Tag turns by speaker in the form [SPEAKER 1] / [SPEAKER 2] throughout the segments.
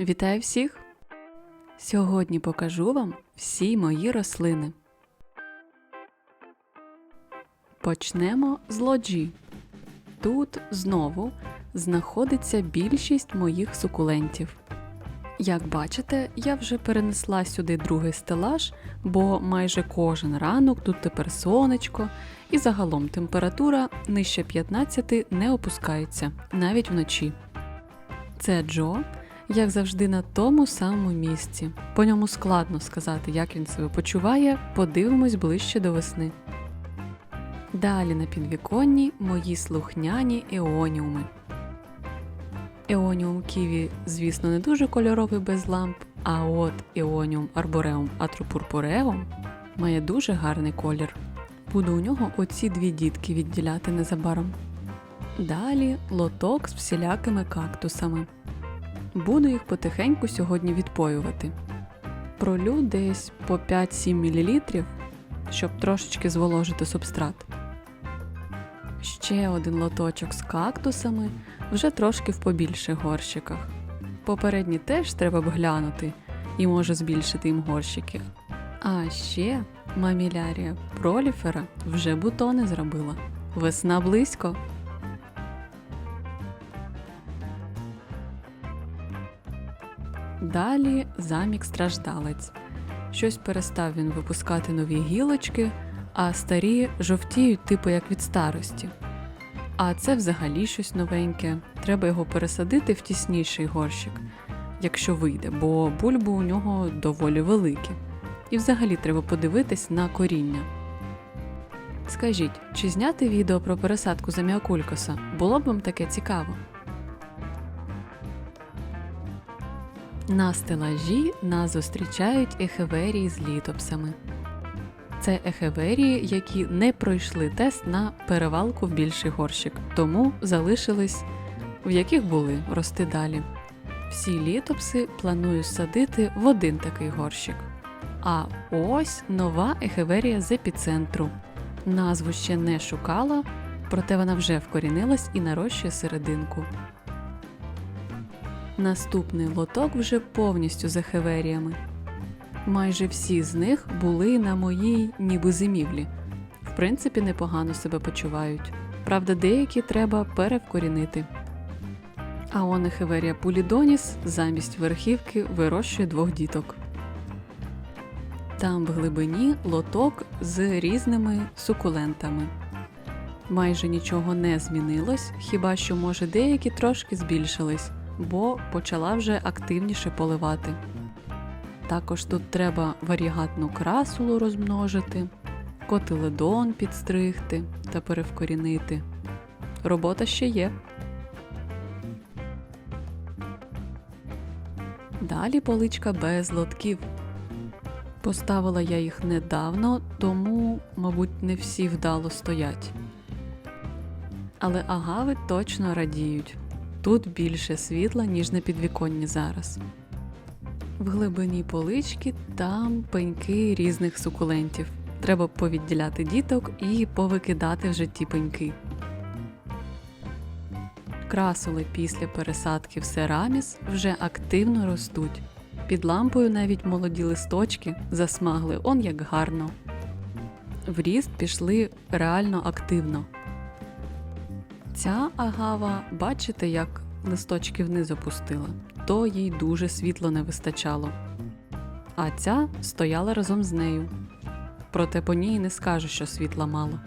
[SPEAKER 1] Вітаю всіх! Сьогодні покажу вам всі мої рослини. Почнемо з лоджі. Тут знову знаходиться більшість моїх сукулентів. Як бачите, я вже перенесла сюди другий стелаж, бо майже кожен ранок тут тепер сонечко, і загалом температура нижче 15 не опускається, навіть вночі. Це Джо, як завжди, на тому самому місці. По ньому складно сказати, як він себе почуває, подивимось ближче до весни. Далі на підвіконні мої слухняні еоніуми. Еоніум Ківі, звісно, не дуже кольоровий без ламп, а от Еоніум Арбореум Атропурпуреум має дуже гарний колір. Буду у нього оці дві дітки відділяти незабаром. Далі лоток з всілякими кактусами. Буду їх потихеньку сьогодні відпоювати. Пролю десь по 5-7 мл, щоб трошечки зволожити субстрат. Ще один лоточок з кактусами, вже трошки в побільших горщиках. Попередні теж треба б глянути і може збільшити їм горщики. А ще мамілярія проліфера вже бутони зробила. Весна близько. Далі замік страждалець. Щось перестав він випускати нові гілочки, а старі жовтіють, типу як від старості. А це взагалі щось новеньке. Треба його пересадити в тісніший горщик, якщо вийде, бо бульби у нього доволі великі. І взагалі треба подивитись на коріння. Скажіть, чи зняти відео про пересадку заміакулькоса? Було б вам таке цікаво? На стелажі нас зустрічають ехеверії з літопсами. Це ехеверії, які не пройшли тест на перевалку в більший горщик, тому залишились в яких були рости далі. Всі літопси планую садити в один такий горщик. А ось нова ехеверія з епіцентру. Назву ще не шукала, проте вона вже вкорінилась і нарощує серединку. Наступний лоток вже повністю з ехеверіями. Майже всі з них були на моїй ніби зимівлі. В принципі, непогано себе почувають. Правда, деякі треба перевкорінити. А онехеверія Пулідоніс замість верхівки вирощує двох діток. Там в глибині лоток з різними сукулентами. Майже нічого не змінилось, хіба що, може, деякі трошки збільшились, бо почала вже активніше поливати. Також тут треба варігатну красулу розмножити, котиледон підстригти та перевкорінити. Робота ще є. Далі поличка без лотків. Поставила я їх недавно, тому, мабуть, не всі вдало стоять. Але агави точно радіють. Тут більше світла, ніж на підвіконні зараз. В глибині полички там пеньки різних сукулентів. Треба повідділяти діток і повикидати вже ті пеньки. Красули після пересадки в сераміс вже активно ростуть. Під лампою навіть молоді листочки засмагли он як гарно. В ріст пішли реально активно. Ця агава, бачите, як листочки вниз опустила, то їй дуже світло не вистачало. А ця стояла разом з нею. Проте по ній не скажу, що світла мало.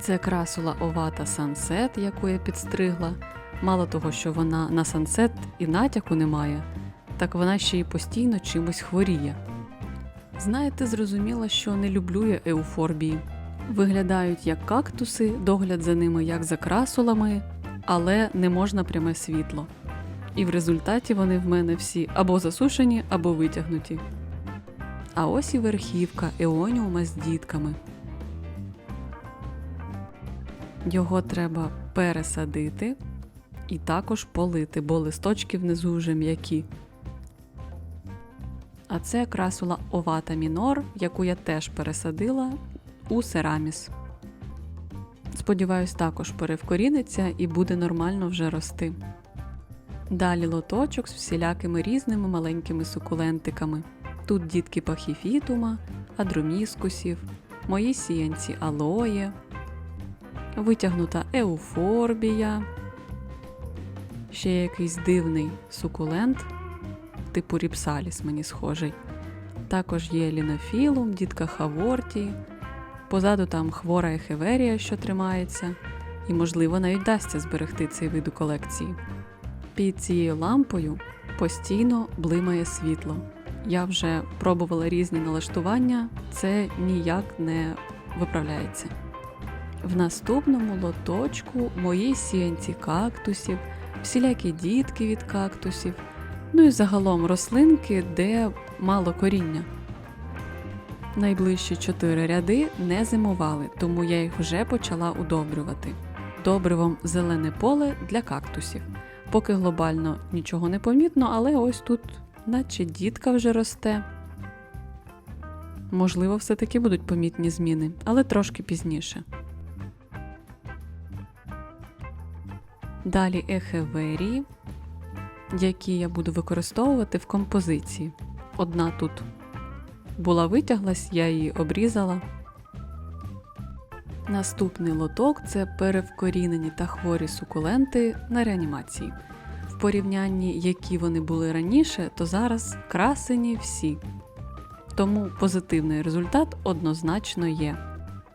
[SPEAKER 1] Це красула овата сансет, яку я підстригла. Мало того, що вона на сансет і натяку немає, так вона ще й постійно чимось хворіє. Знаєте, зрозуміла, що не люблю я еуфорбії. Виглядають як кактуси, догляд за ними як за красулами, але не можна пряме світло. І в результаті вони в мене всі або засушені, або витягнуті. А ось і верхівка еоніума з дітками. Його треба пересадити і також полити, бо листочки внизу вже м'які. А це красула овата мінор, яку я теж пересадила у сераміс. Сподіваюсь, також перевкоріниться і буде нормально вже рости. Далі лоточок з всілякими різними маленькими сукулентиками. Тут дітки пахіфітума, адроміскусів, мої сіянці алоє, витягнута еуфорбія, ще якийсь дивний сукулент, типу ріпсаліс мені схожий. Також є лінофілум, дітка хаворті, позаду там хвора ехеверія, що тримається, і, можливо, навіть вдасться зберегти цей вид у колекції. Під цією лампою постійно блимає світло. Я вже пробувала різні налаштування, це ніяк не виправляється. В наступному лоточку мої сіянці кактусів, всілякі дітки від кактусів, ну і загалом рослинки, де мало коріння. Найближчі чотири ряди не зимували, тому я їх вже почала удобрювати. Добривом зелене поле для кактусів. Поки глобально нічого не помітно, але ось тут, наче дітка вже росте. Можливо, все-таки будуть помітні зміни, але трошки пізніше. Далі ехеверії, які я буду використовувати в композиції. Одна тут була витяглась, я її обрізала. Наступний лоток це перевкорінені та хворі сукуленти на реанімації. В порівнянні, які вони були раніше, то зараз красені всі. Тому позитивний результат однозначно є.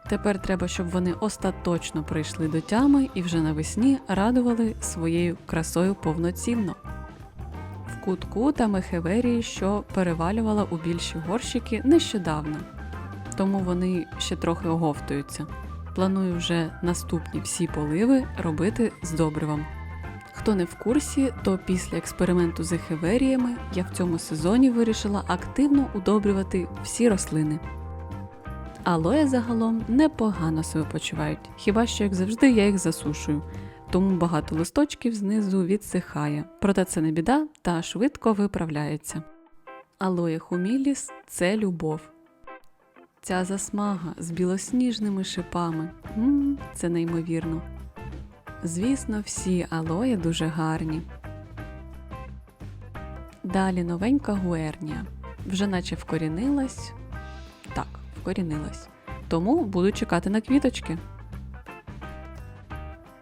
[SPEAKER 1] Тепер треба, щоб вони остаточно прийшли до тями і вже навесні радували своєю красою повноцінно. Кутку та мехеверії, що перевалювала у більші горщики нещодавно, тому вони ще трохи оговтуються. Планую вже наступні всі поливи робити з добривом. Хто не в курсі, то після експерименту з ехеверіями я в цьому сезоні вирішила активно удобрювати всі рослини. Алоє загалом непогано себе почувають, хіба що, як завжди, я їх засушую, тому багато листочків знизу відсихає. Проте це не біда та швидко виправляється. Алоє хуміліс це любов. Ця засмага з білосніжними шипами. м це неймовірно. Звісно, всі алої дуже гарні. Далі новенька гуернія. Вже наче вкорінилась. Так, вкорінилась. Тому буду чекати на квіточки.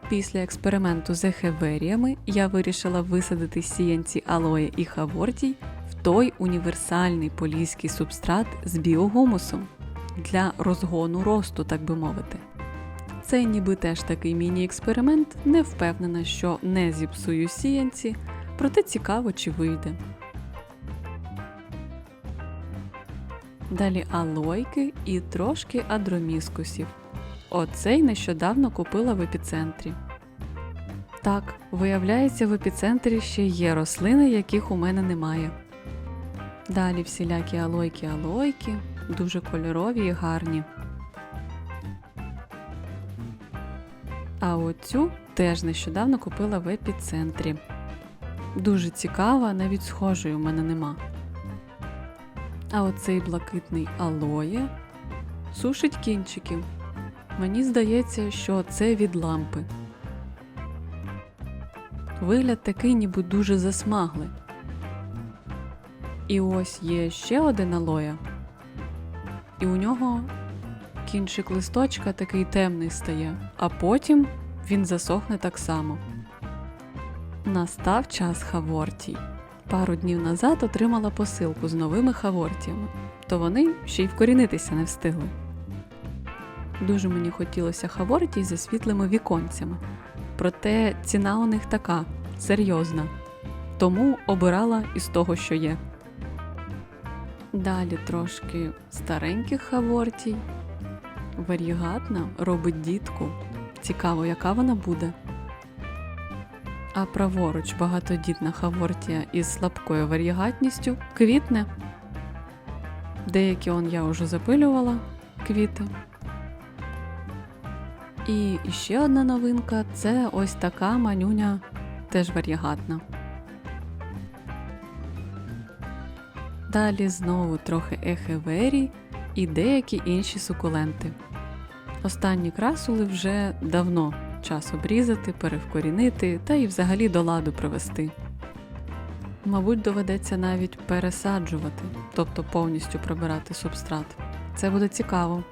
[SPEAKER 1] Після експерименту з ехеверіями я вирішила висадити сіянці алої і хавортій в той універсальний поліський субстрат з біогумусом для розгону росту, так би мовити. Це ніби теж такий міні-експеримент, не впевнена, що не зіпсую сіянці, проте цікаво, чи вийде. Далі алойки і трошки адроміскусів. Оцей нещодавно купила в епіцентрі. Так, виявляється, в епіцентрі ще є рослини, яких у мене немає. Далі всілякі алойки-алойки, дуже кольорові і гарні. А оцю теж нещодавно купила в епіцентрі. Дуже цікава, навіть схожої у мене нема. А оцей блакитний алоє сушить кінчиків. Мені здається, що це від лампи. Вигляд такий, ніби дуже засмаглий. І ось є ще один алоя, і у нього кінчик листочка такий темний стає, а потім він засохне так само. Настав час хавортій. Пару днів назад отримала посилку з новими хавортіями, то вони ще й вкорінитися не встигли. Дуже мені хотілося хавортій зі світлими віконцями, проте ціна у них така серйозна, тому обирала із того, що є. Далі трошки стареньких хавортій. Варігатна робить дітку. Цікаво, яка вона буде. А праворуч багатодітна хавортія із слабкою варігатністю квітне. Деякі он я вже запилювала квіти. І ще одна новинка це ось така манюня, теж варігатна. Далі знову трохи ехевері і деякі інші сукуленти. Останні красули вже давно час обрізати, перевкорінити та і взагалі до ладу привести. Мабуть, доведеться навіть пересаджувати, тобто повністю прибирати субстрат. Це буде цікаво.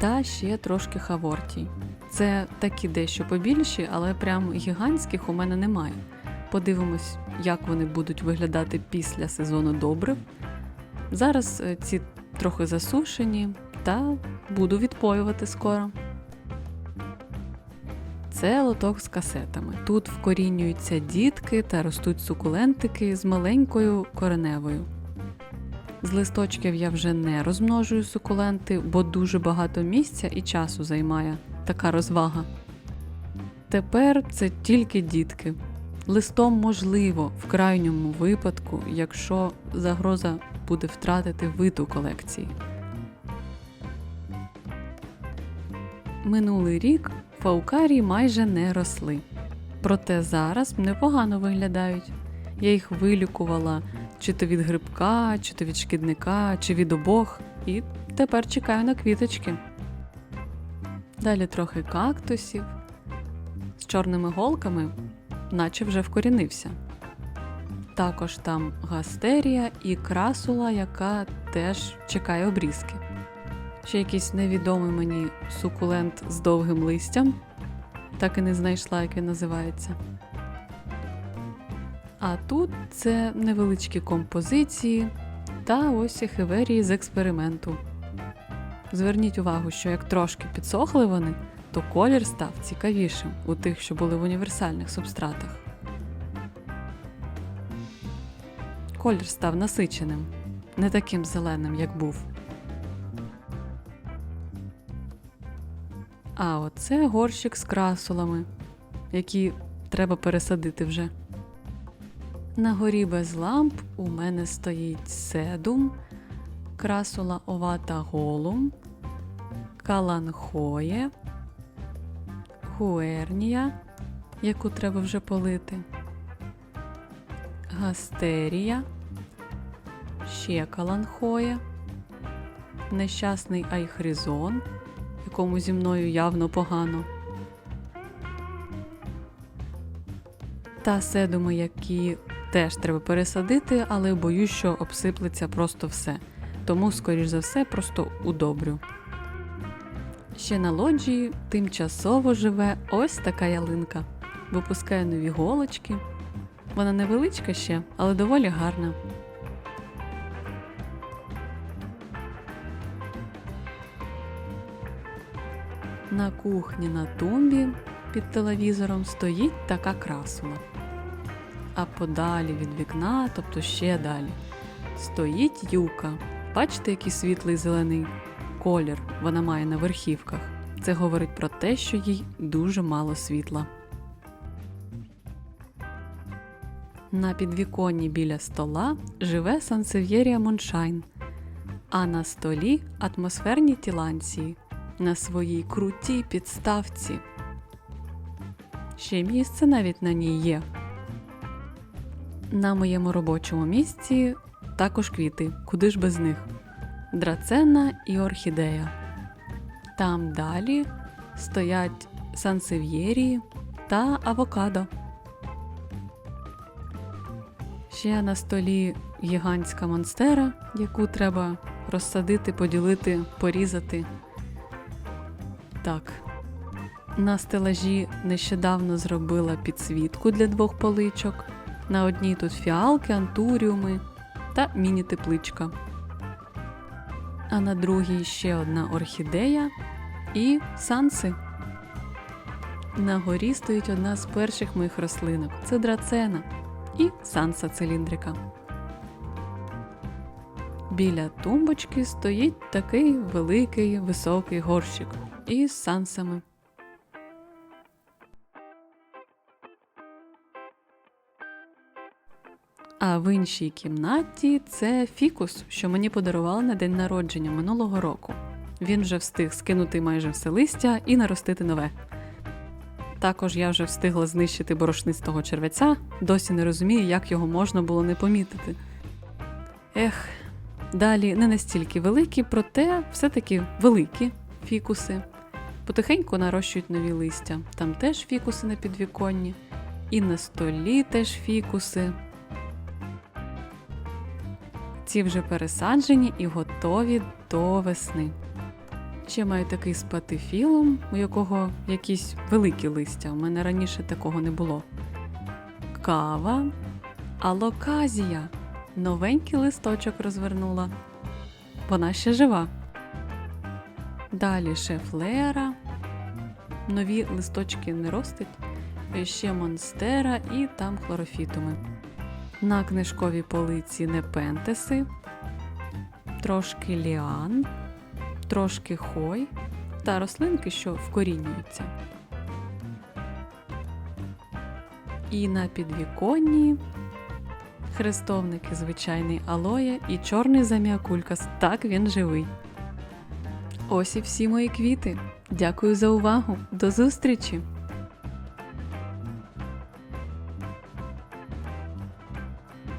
[SPEAKER 1] Та ще трошки хавортій. Це такі дещо побільші, але прям гігантських у мене немає. Подивимось, як вони будуть виглядати після сезону добрив. Зараз е, ці трохи засушені, та буду відпоювати скоро. Це лоток з касетами. Тут вкорінюються дітки та ростуть сукулентики з маленькою кореневою. З листочків я вже не розмножую сукуленти, бо дуже багато місця і часу займає така розвага. Тепер це тільки дітки. Листом можливо, в крайньому випадку, якщо загроза буде втратити вид у колекції. Минулий рік фаукарії майже не росли. Проте зараз непогано виглядають. Я їх вилікувала чи то від грибка, чи то від шкідника, чи від обох, і тепер чекаю на квіточки. Далі трохи кактусів з чорними голками, наче вже вкорінився. Також там гастерія і красула, яка теж чекає обрізки. Ще якийсь невідомий мені сукулент з довгим листям, так і не знайшла, як він називається. А тут це невеличкі композиції та ось ехеверії з експерименту. Зверніть увагу, що як трошки підсохли вони, то колір став цікавішим у тих, що були в універсальних субстратах. Колір став насиченим, не таким зеленим, як був. А оце горщик з красулами, які треба пересадити вже. На горі без ламп у мене стоїть седум, красула овата голум, каланхоє, гуернія, яку треба вже полити, гастерія, ще каланхоє, нещасний айхризон, якому зі мною явно погано. Та седуми, які теж треба пересадити, але боюсь, що обсиплеться просто все. Тому, скоріш за все, просто удобрю. Ще на лоджії тимчасово живе ось така ялинка. Випускає нові голочки. Вона невеличка ще, але доволі гарна. На кухні на тумбі під телевізором стоїть така красула. А подалі від вікна, тобто ще далі, стоїть юка. Бачите, який світлий зелений колір вона має на верхівках. Це говорить про те, що їй дуже мало світла. На підвіконні біля стола живе Сансев'єрія Моншайн, а на столі атмосферні тіланції на своїй крутій підставці. Ще місце навіть на ній є. На моєму робочому місці також квіти, куди ж без них. Драцена і орхідея. Там далі стоять сансев'єрії та авокадо. Ще на столі гігантська монстера, яку треба розсадити, поділити, порізати. Так. На стелажі нещодавно зробила підсвітку для двох поличок. На одній тут фіалки, антуріуми та міні-тепличка. А на другій ще одна орхідея і санси. На горі стоїть одна з перших моїх рослинок це драцена і санса циліндрика. Біля тумбочки стоїть такий великий високий горщик із сансами. А в іншій кімнаті це фікус, що мені подарували на день народження минулого року. Він вже встиг скинути майже все листя і наростити нове. Також я вже встигла знищити борошнистого червеця, досі не розумію, як його можна було не помітити. Ех, далі не настільки великі, проте все-таки великі фікуси. Потихеньку нарощують нові листя. Там теж фікуси на підвіконні. І на столі теж фікуси. Ці вже пересаджені і готові до весни. Ще маю такий з патифілом, у якого якісь великі листя. У мене раніше такого не було. Кава, алоказія. Новенький листочок розвернула. Вона ще жива. Далі шефлера. Нові листочки не ростуть. Ще монстера і там хлорофітуми. На книжковій полиці непентеси, трошки ліан, трошки хой та рослинки, що вкорінюються. І на підвіконні хрестовники звичайний алоє і чорний заміакулькас. Так він живий. Ось і всі мої квіти. Дякую за увагу. До зустрічі!